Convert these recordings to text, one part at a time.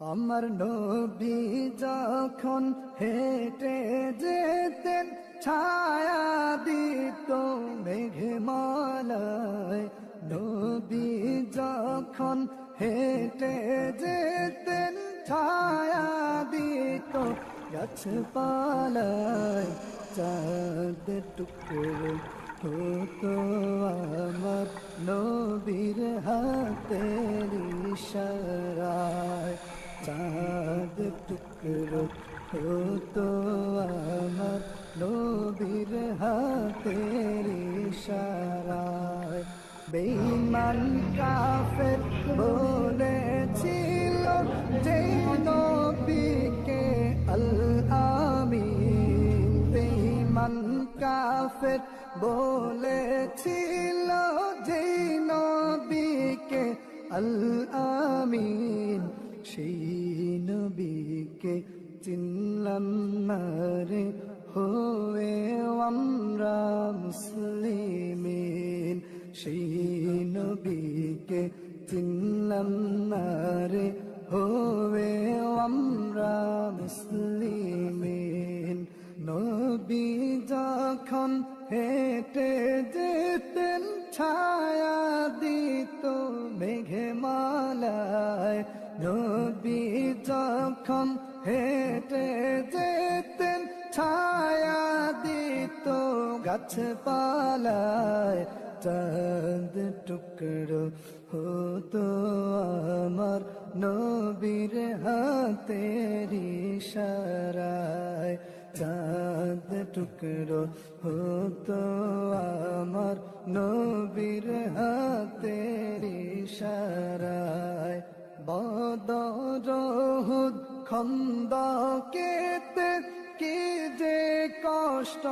আমার নবী যখন হেঁটে যেতেন, ছায়া দিত মেঘমালায়। নবী যখন হেঁটে যেতেন, ছায়া দিত গাছপালায়। চাঁদ টুকরো হতো আমার নবীর হাতের ইশারায় চাঁদ টুকরো হতো আমার নবীর হাতের ইশারায়। বেঈমান কাফের বলেছিল যে নবীকে আল আমিন বেঈমান কাফের বলেছিল যে নবীকে আল আমিন সেই নবীকে চিনলাম না রে হয়ে আমরা মুসলিমিন। সেই নবীকে চিনলাম না রে হেঁটে যেতেন, ছায়া দিত গাছপালায়। চাঁদ টুকরো হতো আমার নবীর হাতের ইশারায়। চাঁদ টুকরো হতো আমার নবীর হাতের ইশারায়। বদরহুদ খন্দকেতে কি যে কষ্ট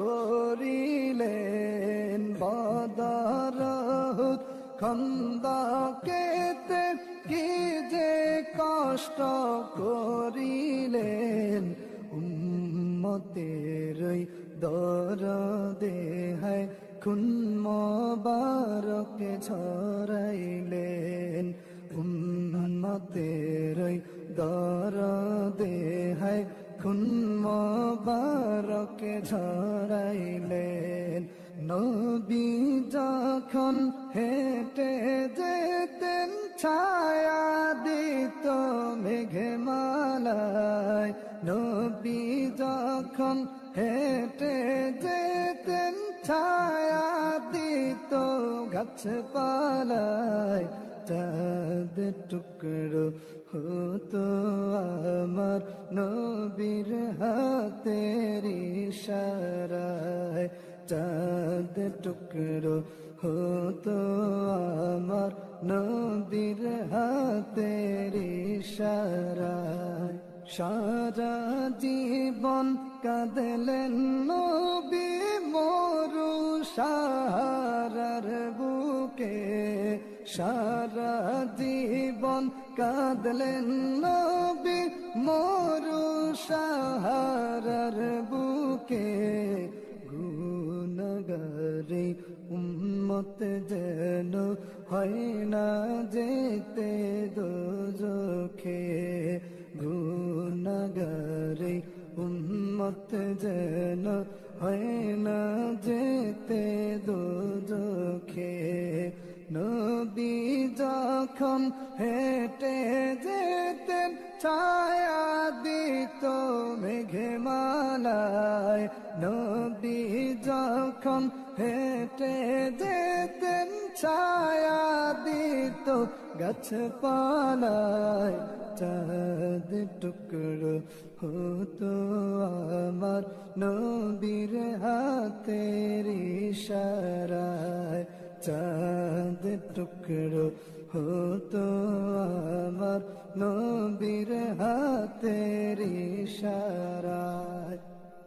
করিলেন বদরহুদ খন্দকেতে কি যে কষ্ট করিলেন উম্মতের দর দেহায় খুন মোবারকে ছড়াইলেন উম্মতের দর দেহায় খুন মোবারকে ঝরাইলেন নবী যখন হেঁটে যেতেন ছায়া দিত মেঘে মালায় নবী যখন হেঁটে যেতেন ছায়া দিত গাছপালায় চাঁদ টুকরো হতো আমার নবীর হাতের ইশারায়। চাঁদ টুকরো হতো আমার নবীর হাতের ইশারায়। সারা জীবন কাঁদলেন নবী মরু সারার বুকে। সারা জীবন কাঁদলেন নবী, মরু সাহারার বুকে গুণগারে উম্মত যেন হয় না যেতে দোজখে। গুণগারে উম্মত যেন হয় না যেতে যখন হেঁটে যেতেন ছায়া দিত মেঘে মালায় নবী যখন হেঁটে যেতেন ছায়া দিত গাছপালায়, চাঁদ টুকরো হতো আমার নবীর হাতের ইশারায়। চাঁদ টুকরো হতো আমার নবীর হাতের ইশারায়।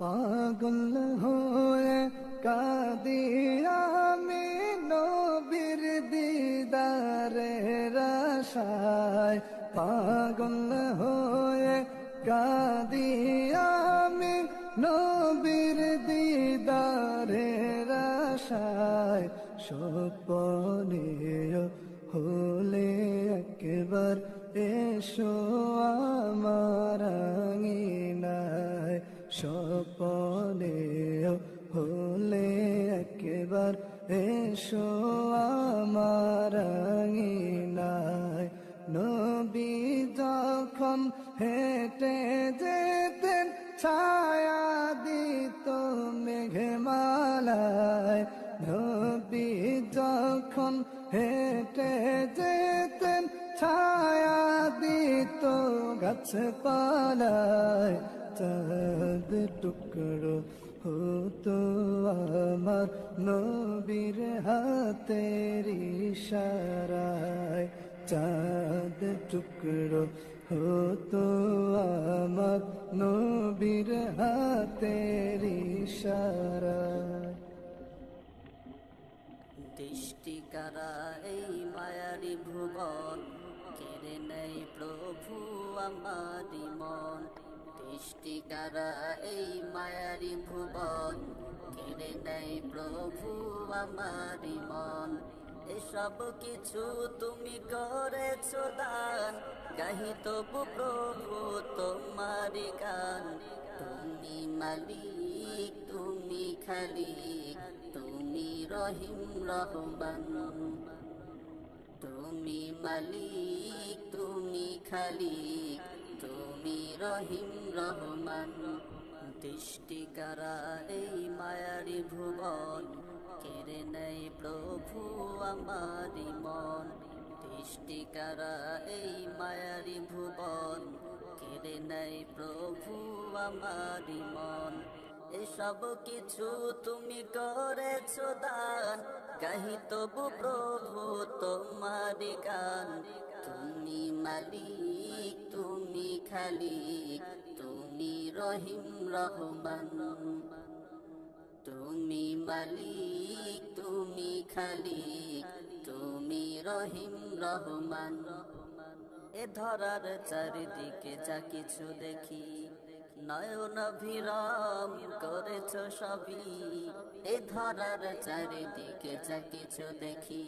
পাগল হয়ে কাদি আমি নবীর দিদারে রাশায় পাগল হয়ে কাদি আমি নবীর দিদারে রাশায় স্বপনে হলে একবার এসো আমার আঙিনায়। স্বপনে হলে একবার এসো আমার আঙিনায়। নবী যখন হেঁটে যেতেন, ছায়া দিত মেঘমালায়। নবী যখন হেঁটে গাছপালায় চাঁদ টুকরো হতো আমার নবীর হাতের ইশারায়। চাঁদ টুকরো হতো আমার নবীর হাতের ইশারায়। দৃষ্টিকারা এই মায়ারি ভুবন প্রভু আমারি মন দৃষ্টিকারা এই মায়ারি ভুবন। কেড়ে নেই প্রভু আমারি মন, এসব কিছু তুমি করেছ দান। গাহি তবু প্রভু তোমারি গান, তুমি মালিক, তুমি খালিক, তুমি রহিম রহমান। তুমি মালিক, তুমি খালিক, তুমি রহিম, রহমান। দৃষ্টিকারা এই মায়ারি ভুবন? কেড়ে নেই প্রভু আমারি মন। দৃষ্টিকারা এই মায়ারি ভুবন? কেড়ে নেই প্রভু আমারি মন। এসব কিছু তুমি করেছ দান। গাহি তবু প্রভু তোমারি গান। তুমি মালিক, তুমি খালিক, তুমি রহিম, রহমান। তুমি মালিক, তুমি খালিক, তুমি রহিম, রহমান। এ ধরার চারিদিকে যা কিছু দেখি। নয়ন ভিরাম করেছ সবই। এ ধরার চারিদিকে যা কিছু দেখি,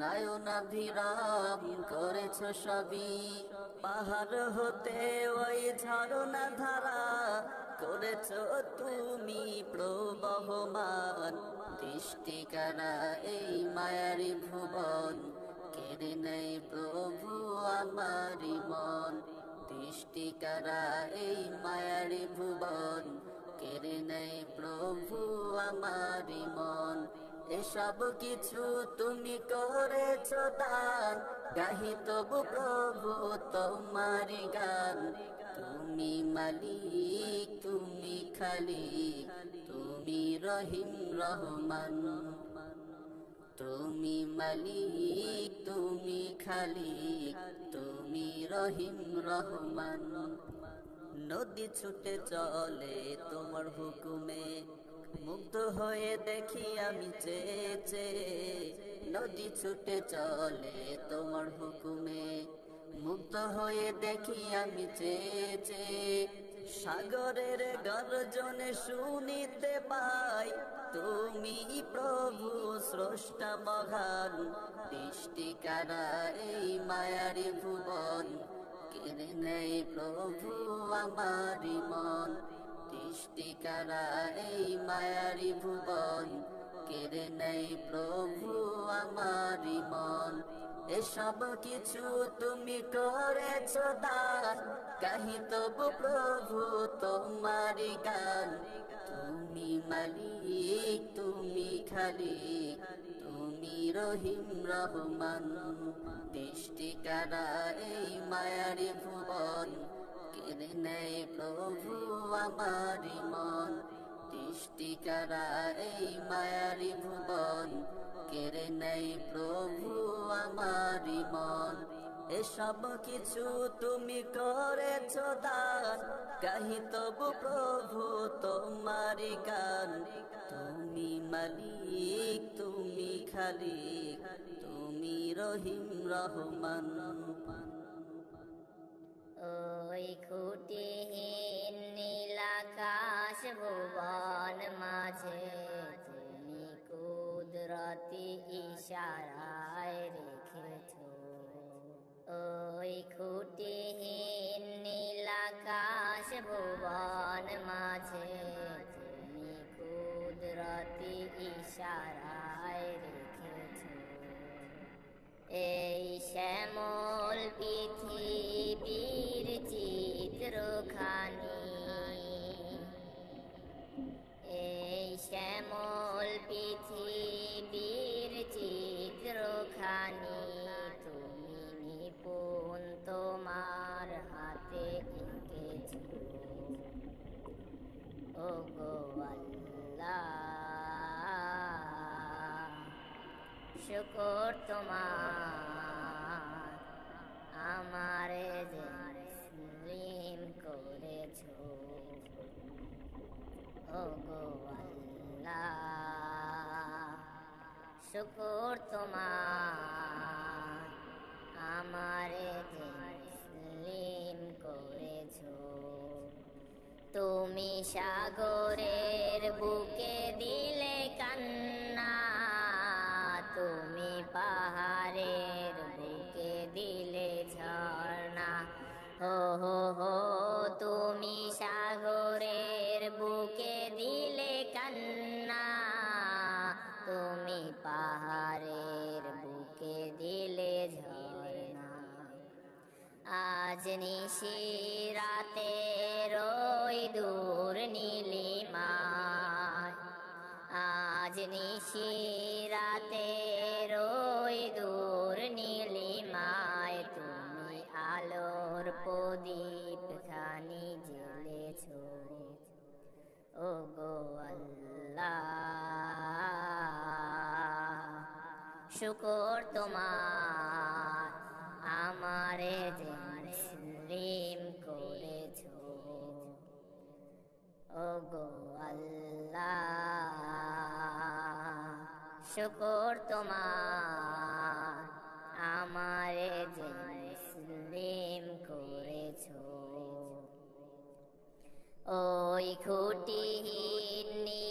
নয়ন ভিরাম করেছ সবই। পাহাড় হতে ওই ঝরনা ধারা করেছ তুমি প্রবহমান। দৃষ্টিকারা এই মায়ারি ভুবন, কেড়ে নেই প্রভু দৃষ্টিকারা এই মায়ারি ভুবন। কেড়ে নেই প্রভু আমারি মন। এসব কিছু তুমি করেছ দান। গাহি তবু প্রভু তোমারি গান। তুমি মালিক, তুমি খালি তুমি রহিম রহমান। তুমি মালিক, তুমি খালিক, তুমি রহিম, রহমান। নদী ছুটে চলে তোমার হুকুমে, মুগ্ধ হয়ে দেখি আমি চেয়েছে। নদী ছুটে চলে তোমার হুকুমে, মুগ্ধ হয়ে দেখি আমি চেয়েছে। সাগরের গর্জনে শুনিতে পাই তুমি প্রভু স্রষ্টা মহান। দৃষ্টিকারা এই মায়ারি ভুবন। কেড়ে নেই প্রভু আমারি মন। দৃষ্টিকারা এই মায়ারি ভুবন। কেড়ে নেই প্রভু আমারি মন। এসব কিছু তুমি করেছ দান। কাহি তবু প্রভু তোমারি গান। তুমি মালিক, তুমি খালি তুমি রহিম, রহমান। দৃষ্টিকারা এই মায়ারি ভুবন? কেড়ে নেই প্রভু আমারি মন দৃষ্টিকারা এই মায়ারি ভুবন? কেড়ে নেই প্রভু আমারি মন এসব কিছু তুমি করেছ দান। কাহি তবু প্রভু তোমারি গান। তুমি মালিক, তুমি খালিক, তুমি রহিম, রহমান। ওই খুঁটিহীন নীলাকাশ ভুবন মাঝে তুমি কুদরতি ইশারায় রেখেছ। ওই খুঁটিহীন নীলাকাশ ভুবন মাঝে তুমি কুদরতি ইশারায় রেখেছ। এই শ্যামল পিছ শুকর তোমার আমারে করেছ তুমি সাগরের বুকে নিশি রাতে রই দূর নীলিমায়। আজ নিশি রাতে রই দূর নীলিমায়, তুমি আলোর প্রদীপ খানি জ্বেলেছ ও গো আল্লাহ, শুকর তোমার শুকর তোমার